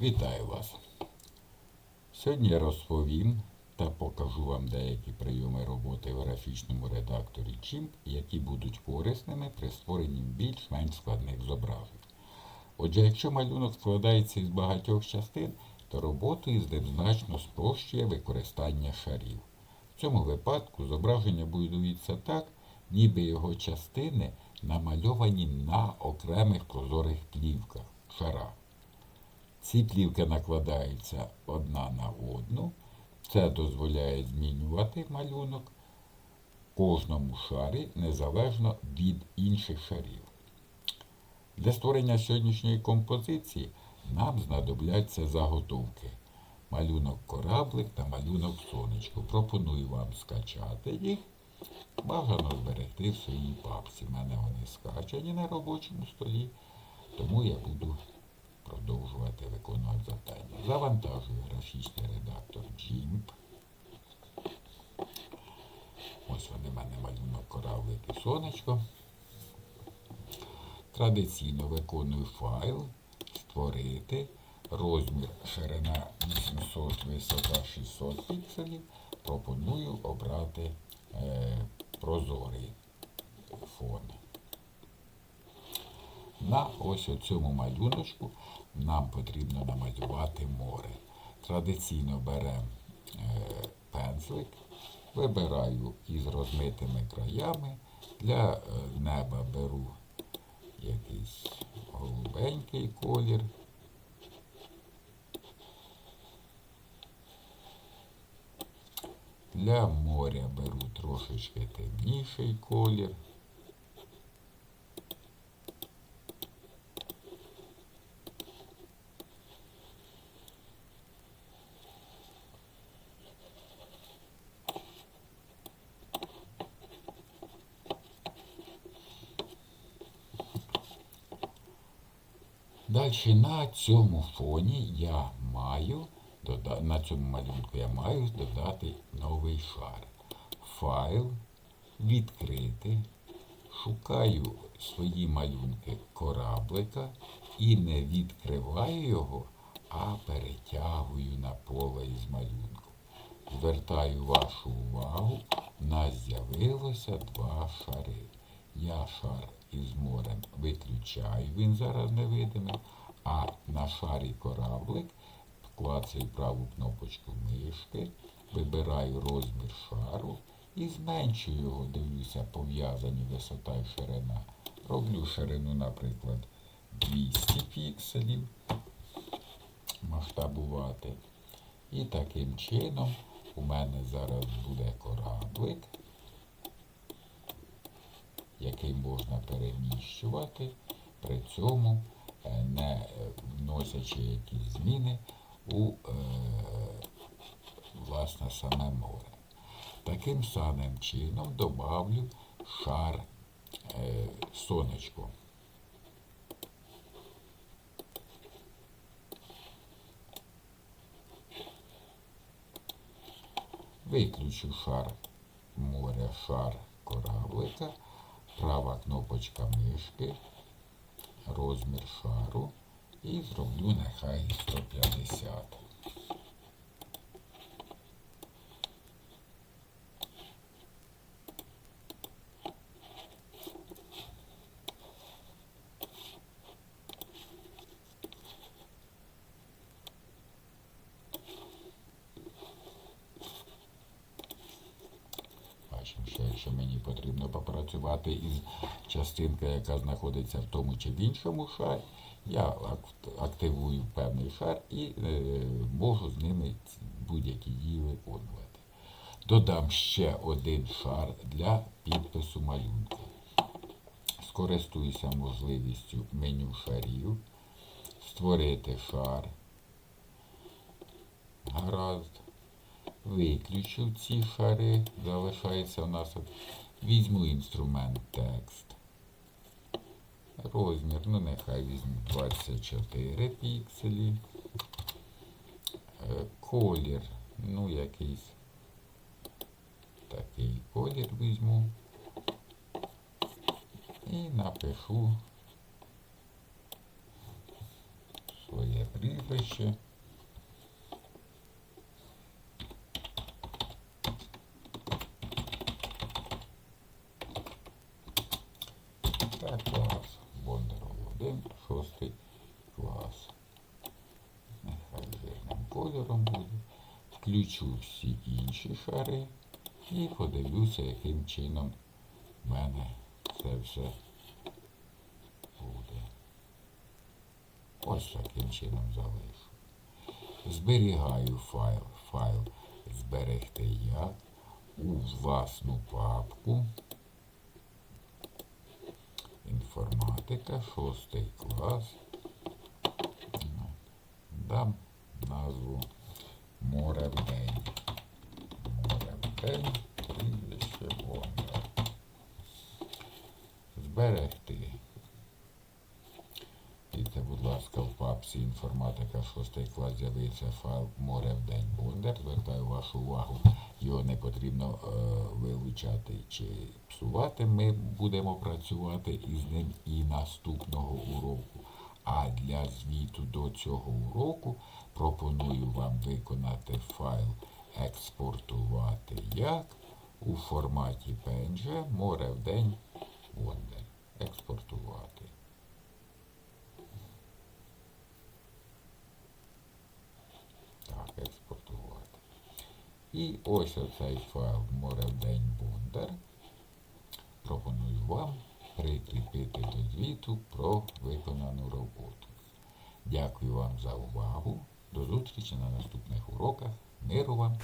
Вітаю вас! Сьогодні я розповім та покажу вам деякі прийоми роботи в графічному редакторі Chimp, які будуть корисними при створенні більш-менш складних зображень. Отже, якщо малюнок складається із багатьох частин, то роботу із ним значно спрощує використання шарів. В цьому випадку зображення будується так, ніби його частини намальовані на окремих прозорих плівках, шарах. Ці плівки накладаються одна на одну. Це дозволяє змінювати малюнок кожному шарі незалежно від інших шарів. Для створення сьогоднішньої композиції нам знадобляться заготовки. Малюнок кораблик та малюнок сонечко. Пропоную вам скачати їх. Бажано зберегти в своїй папці. У мене вони скачані на робочому столі, тому я буду продовжувати виконувати завдання. Завантажую графічний редактор GIMP. Ось вони в мене малюнок кораблик і сонечко. Традиційно виконую файл, створити, розмір ширина 800, висота 600 пікселів. Пропоную обрати е, прозорий фон. На ось цьому малюночку нам потрібно намалювати море. Традиційно беремо е, пензлик, вибираю із розмитими краями. Для е, неба беру якийсь голубенький колір. Для моря беру трошечки темніший колір. Далі на цьому фоні я маю, на цьому малюнку я маю додати новий шар. Файл, відкрити, шукаю свої малюнки кораблика і не відкриваю його, а перетягую на поле із малюнком. Звертаю вашу увагу, у нас з'явилося два шари. Я шар із морем виключаю, він зараз невидимий, а на шарі кораблик клацаю праву кнопочку мишки, вибираю розмір шару і зменшую його, дивлюся, пов'язані висота і ширина. Роблю ширину, наприклад, 200 пікселів масштабувати. І таким чином у мене зараз буде кораблик, який можна переміщувати, при цьому е, не е, вносячи якісь зміни у е, власне саме море. Таким самим чином добавлю шар сонечко. Виключу шар моря, шар кораблика, права кнопочка мишки, розмір шару і зроблю нехай 150. Що мені потрібно попрацювати із частинкою, яка знаходиться в тому чи в іншому шарі, я активую певний шар і е, можу з ними будь-які дії виконувати. Додам ще один шар для підпису малюнку. Скористуюся можливістю меню шарів, створити шар. Гаразд. Виключу ці шари, залишається у нас. от- Візьму інструмент текст. Розмір, ну нехай візьму 24 пікселі. Е, Колір, ну якийсь такий колір візьму. І напишу своє прізвище. Так, клас. Бондаров Володимир, шостий клас. Нехай жирним кольором буде. Включу всі інші шари і подивлюся, яким чином в мене це все буде. Ось таким чином залишу. Зберігаю файл. Файл зберегти як у власну папку. Інформатика, шостий клас. Дам назву Море в день. Море в день, прізвище Бондар. Зберегти. І це, будь ласка, в інформатика 6 клас з'явиться файл Море в день Бондар. Звертаю вашу увагу, його не потрібно е, вилучати чи псувати. Ми будемо працювати із ним і наступного уроку. А для звіту до цього уроку пропоную вам виконати файл експортувати як у форматі PNG море в день Бондар. Експортувати. Так, експортувати. І ось оцей файл день Бондар. Пропоную вам прикріпити до звіту про виконану роботу. Дякую вам за увагу. До зустрічі на наступних уроках. Миру вам!